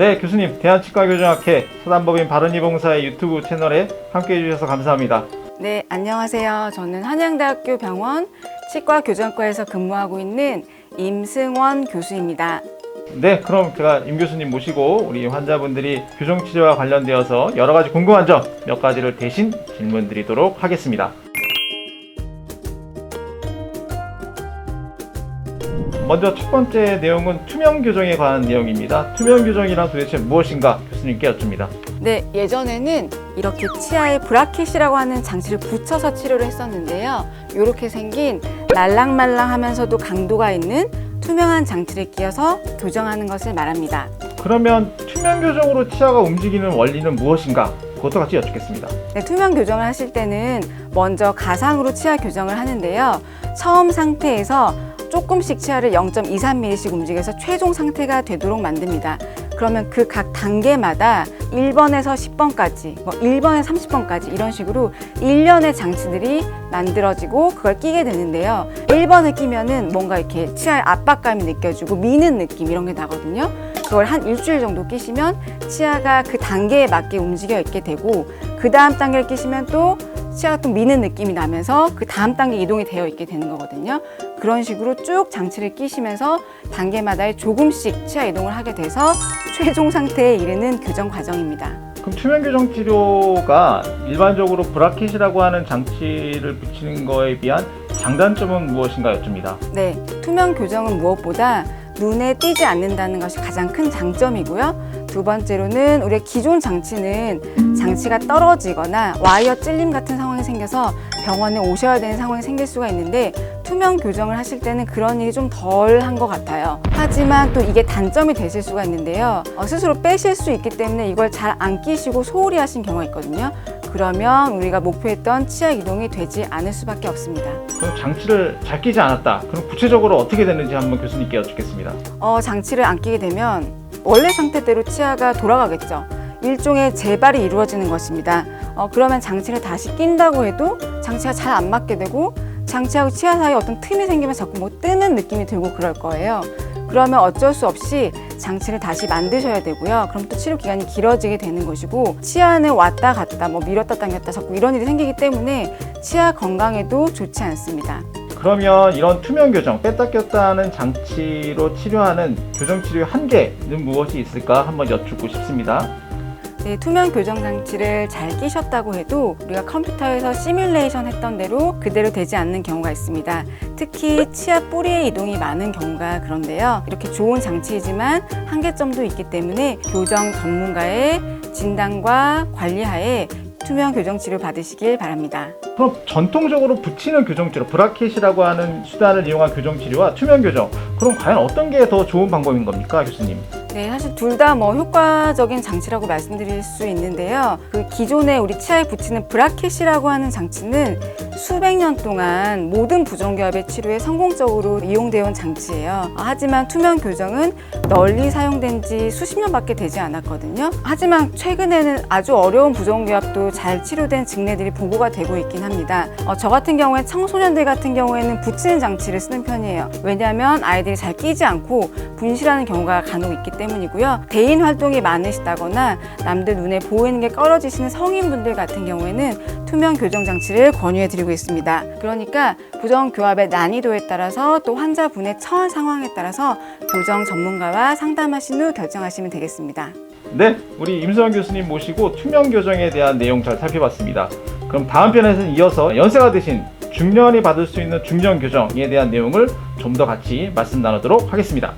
네, 교수님, 대한치과교정학회 서단법인 바른이봉사의 유튜브 채널에 함께 해주셔서 감사합니다. 네, 안녕하세요. 저는 한양대학교 병원 치과교정과에서 근무하고 있는 임승원 교수입니다. 네, 그럼 제가 임 교수님 모시고 우리 환자분들이 교정치료와 관련되어서 여러 가지 궁금한 점 몇 가지를 대신 질문 드리도록 하겠습니다. 먼저 첫 번째 내용은 투명 교정에 관한 내용입니다. 투명 교정이란 도대체 무엇인가 교수님께 여쭙니다. 네, 예전에는 이렇게 치아에 브라켓이라고 하는 장치를 붙여서 치료를 했었는데요. 이렇게 생긴 말랑말랑하면서도 강도가 있는 투명한 장치를 끼워서 교정하는 것을 말합니다. 그러면 투명 교정으로 치아가 움직이는 원리는 무엇인가? 그것도 같이 여쭙겠습니다. 네, 투명 교정을 하실 때는 먼저 가상으로 치아 교정을 하는데요. 처음 상태에서 조금씩 치아를 0.23mm씩 움직여서 최종 상태가 되도록 만듭니다. 그러면 그 각 단계마다 1번에서 10번까지, 뭐 1번에서 30번까지 이런 식으로 일련의 장치들이 만들어지고 그걸 끼게 되는데요. 1번을 끼면은 뭔가 이렇게 치아에 압박감이 느껴지고 미는 느낌 이런 게 나거든요. 그걸 한 일주일 정도 끼시면 치아가 그 단계에 맞게 움직여 있게 되고 그 다음 단계를 끼시면 또 치아가 또 미는 느낌이 나면서 그 다음 단계 이동이 되어 있게 되는 거거든요. 그런 식으로 쭉 장치를 끼시면서 단계마다 조금씩 치아 이동을 하게 돼서 최종 상태에 이르는 교정 과정입니다. 그럼 투명 교정 치료가 일반적으로 브라켓이라고 하는 장치를 붙이는 거에 비한 장단점은 무엇인가 여쭙니다. 네, 투명 교정은 무엇보다 눈에 띄지 않는다는 것이 가장 큰 장점이고요. 두 번째로는 우리의 기존 장치는 장치가 떨어지거나 와이어 찔림 같은 상황이 생겨서 병원에 오셔야 되는 상황이 생길 수가 있는데 투명 교정을 하실 때는 그런 일이 좀 덜 한 것 같아요. 하지만 또 이게 단점이 되실 수가 있는데요. 어, 스스로 빼실 수 있기 때문에 이걸 잘 안 끼시고 소홀히 하신 경우가 있거든요. 그러면 우리가 목표했던 치아 이동이 되지 않을 수밖에 없습니다. 그럼 장치를 잘 끼지 않았다. 그럼 구체적으로 어떻게 되는지 한번 교수님께 여쭙겠습니다. 어, 장치를 안 끼게 되면 원래 상태대로 치아가 돌아가겠죠. 일종의 재발이 이루어지는 것입니다. 어, 그러면 장치를 다시 낀다고 해도 장치가 잘 안 맞게 되고 장치하고 치아 사이에 어떤 틈이 생기면 자꾸 뭐 뜨는 느낌이 들고 그럴 거예요. 그러면 어쩔 수 없이 장치를 다시 만드셔야 되고요. 그럼 또 치료 기간이 길어지게 되는 것이고 치아는 왔다 갔다 뭐 밀었다 당겼다 자꾸 이런 일이 생기기 때문에 치아 건강에도 좋지 않습니다. 그러면 이런 투명 교정, 뺐다 꼈다 하는 장치로 치료하는 교정 치료의 한계는 무엇이 있을까 한번 여쭙고 싶습니다. 네, 투명 교정 장치를 잘 끼셨다고 해도 우리가 컴퓨터에서 시뮬레이션 했던 대로 그대로 되지 않는 경우가 있습니다. 특히 치아 뿌리의 이동이 많은 경우가 그런데요. 이렇게 좋은 장치이지만 한계점도 있기 때문에 교정 전문가의 진단과 관리하에 투명 교정 치료 받으시길 바랍니다. 그럼 전통적으로 붙이는 교정 치료, 브라켓이라고 하는 수단을 이용한 교정 치료와 투명 교정, 그럼 과연 어떤 게 더 좋은 방법인 겁니까, 교수님? 네, 사실 둘 다 뭐 효과적인 장치라고 말씀드릴 수 있는데요. 그 기존에 우리 치아에 붙이는 브라켓이라고 하는 장치는 수백 년 동안 모든 부종기압의 치료에 성공적으로 이용되어 온 장치예요. 어, 하지만 투명 교정은 널리 사용된 지 수십 년밖에 되지 않았거든요. 하지만 최근에는 아주 어려운 부종기압도 잘 치료된 증례들이 보고가 되고 있긴 합니다. 어, 저 같은 경우에 청소년들 같은 경우에는 붙이는 장치를 쓰는 편이에요. 왜냐하면 아이들이 잘 끼지 않고 분실하는 경우가 간혹 있기 때문 이고요. 대인 활동이 많으시다거나 남들 눈에 보이는 게 꺼려지시는 성인분들 같은 경우에는 투명 교정 장치를 권유해 드리고 있습니다. 그러니까 부정 교합의 난이도에 따라서 또 환자분의 처한 상황에 따라서 교정 전문가와 상담하신 후 결정하시면 되겠습니다. 네, 우리 임수환 교수님 모시고 투명 교정에 대한 내용 잘 살펴봤습니다. 그럼 다음 편에서는 이어서 연세가 드신 중년이 받을 수 있는 중년 교정에 대한 내용을 좀 더 같이 말씀 나누도록 하겠습니다.